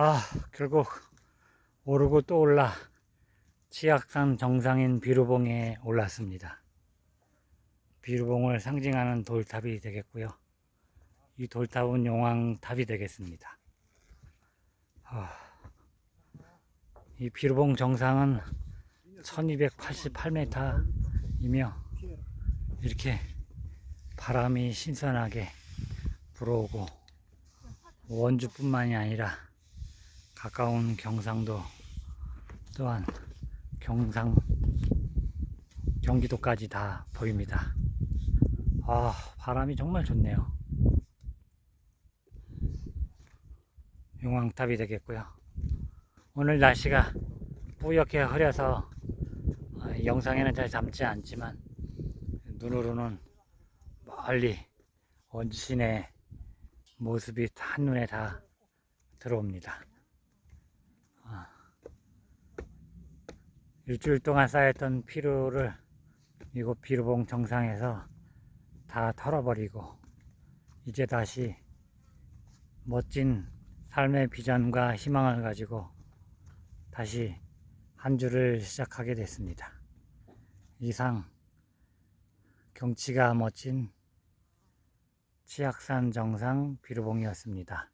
아, 결국 오르고 또 올라 치악산 정상인 비루봉에 올랐습니다. 비루봉을 상징하는 돌탑이 되겠고요. 이 돌탑은 용왕탑이 되겠습니다. 아, 이 비루봉 정상은 1288m이며 이렇게 바람이 신선하게 불어오고 원주뿐만이 아니라 가까운 경상도 또한 경상 경기도까지 다 보입니다. 아 바람이 정말 좋네요. 용왕탑이 되겠고요. 오늘 날씨가 뿌옇게 흐려서 어, 영상에는 잘 담지 않지만 눈으로는 멀리 원주시내 모습이 한눈에 다 들어옵니다. 일주일 동안 쌓였던 피로를 이곳 비루봉 정상에서 다 털어버리고 이제 다시 멋진 삶의 비전과 희망을 가지고 다시 한 주를 시작하게 됐습니다. 이상 경치가 멋진 치악산 정상 비루봉이었습니다.